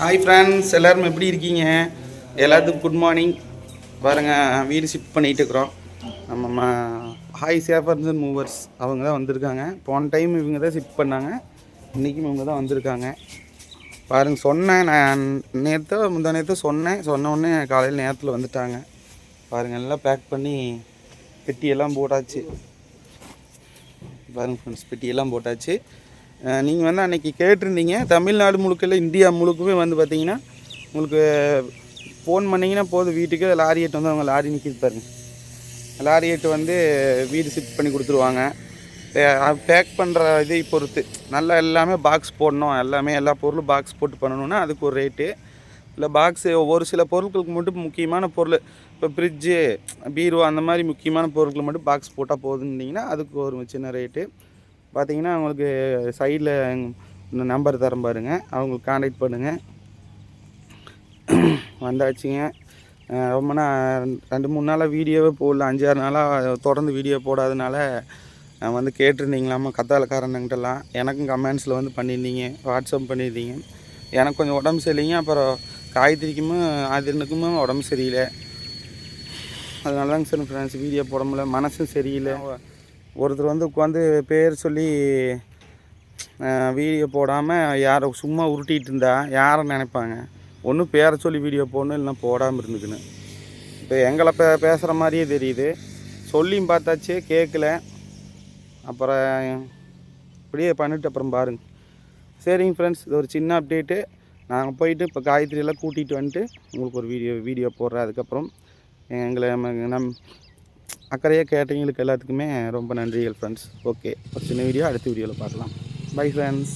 Hi friends எல்லாரும் எப்படி இருக்கீங்க? எல்லாத்துக்கும் குட் மார்னிங் பாருங்கள் வீடு ஷிஃப்ட் பண்ணிகிட்டு இருக்கிறோம். நம்ம ஹாய் சேஃபர்ஸ் அண்ட் மூவர்ஸ் அவங்க தான் வந்திருக்காங்க. போன டைம் இவங்க தான் ஷிஃப்ட் பண்ணாங்க. இன்றைக்கும் இவங்க தான் வந்திருக்காங்க. பாருங்கள் சொன்னேன் நான் நேற்று முந்தா நேற்று சொன்னேன். சொன்ன உடனே காலையில் நேரத்தில் வந்துட்டாங்க. பாருங்கள் எல்லாம் பேக் பண்ணி பெட்டியெல்லாம் போட்டாச்சு. பாருங்கள் ஃப்ரெண்ட்ஸ் பெட்டியெல்லாம் போட்டாச்சு. நீங்கள் வந்து அன்றைக்கி கேட்டிருந்தீங்க. தமிழ்நாடு முழுக்க இல்லை இந்தியா முழுக்கவே வந்து பார்த்தீங்கன்னா உங்களுக்கு ஃபோன் பண்ணிங்கன்னா போதும் வீட்டுக்கு. லாரி எட்டு வந்து அவங்க லாரி நிற்கிது பாருங்க. லாரி எட்டு வந்து வீடு ஷிஃப்ட் பண்ணி கொடுத்துருவாங்க. பேக் பண்ணுற இதை பொறுத்து. நல்லா எல்லாமே பாக்ஸ் போடணும். எல்லாமே எல்லா பொருளும் பாக்ஸ் போட்டு பண்ணணும்னா அதுக்கு ஒரு ரேட்டு இல்லை பாக்ஸு ஒரு சில பொருட்களுக்கு மட்டும் முக்கியமான பொருள். இப்போ ஃப்ரிட்ஜு பீரோ அந்த மாதிரி முக்கியமான பொருட்கள் மட்டும் பாக்ஸ் போட்டால் போதுன்னீங்கன்னா அதுக்கு ஒரு சின்ன ரேட்டு பார்த்தீங்கன்னா அவங்களுக்கு சைடில் நம்பர் தரம் பாருங்க. அவங்களுக்கு காண்டாக்ட் பண்ணுங்கள் வந்தாச்சுங்க. ரொம்ப நான் ரெண்டு மூணு நாளாக வீடியோவே போடல. அஞ்சு ஆறு நாளாக தொடர்ந்து வீடியோ போடாதனால வந்து கேட்டிருந்தீங்களாமா? கத்தாலக்காரனுங்கிட்டலாம் எனக்கும் கமெண்ட்ஸில் வந்து பண்ணியிருந்தீங்க. வாட்ஸ்அப் பண்ணியிருந்தீங்க. எனக்கு கொஞ்சம் உடம்பு சரியில்லைங்க. அப்புறம் காய்கறிக்குமே ஆதிரனுக்குமே உடம்பு சரியில்லை. அதனால தாங்க சார் ஃப்ரெண்ட்ஸ் வீடியோ போட முடியல. மனசும் சரியில்லை. ஒருத்தர் வந்து உட்காந்து பேர் சொல்லி வீடியோ போடாமல் யாரை சும்மா உருட்டிகிட்டு இருந்தா யாரை நினைப்பாங்க? ஒன்றும் பேரை சொல்லி வீடியோ போடணும் இல்லைன்னா போடாமல் இருந்துக்குன்னு இப்போ எங்களை பே பேசுகிற மாதிரியே தெரியுது. சொல்லியும் பார்த்தாச்சு கேட்கல அப்புறம் இப்படியே பண்ணிட்டு அப்புறம் பாருங்க. சரிங்க ஃப்ரெண்ட்ஸ் இது ஒரு சின்ன அப்டேட்டு நாங்கள் போயிட்டு இப்போ காயத்ரி எல்லாம் கூட்டிகிட்டு வந்துட்டு உங்களுக்கு ஒரு வீடியோ வீடியோ போடுறேன். அதுக்கப்புறம் எங்களை நம் அக்கறையாக கேட்டவங்களுக்கு எல்லாத்துக்குமே ரொம்ப நன்றிகள் ஃப்ரெண்ட்ஸ் ஓகே ஒரு சின்ன வீடியோ அடுத்த வீடியோவில் பார்க்கலாம். Bye friends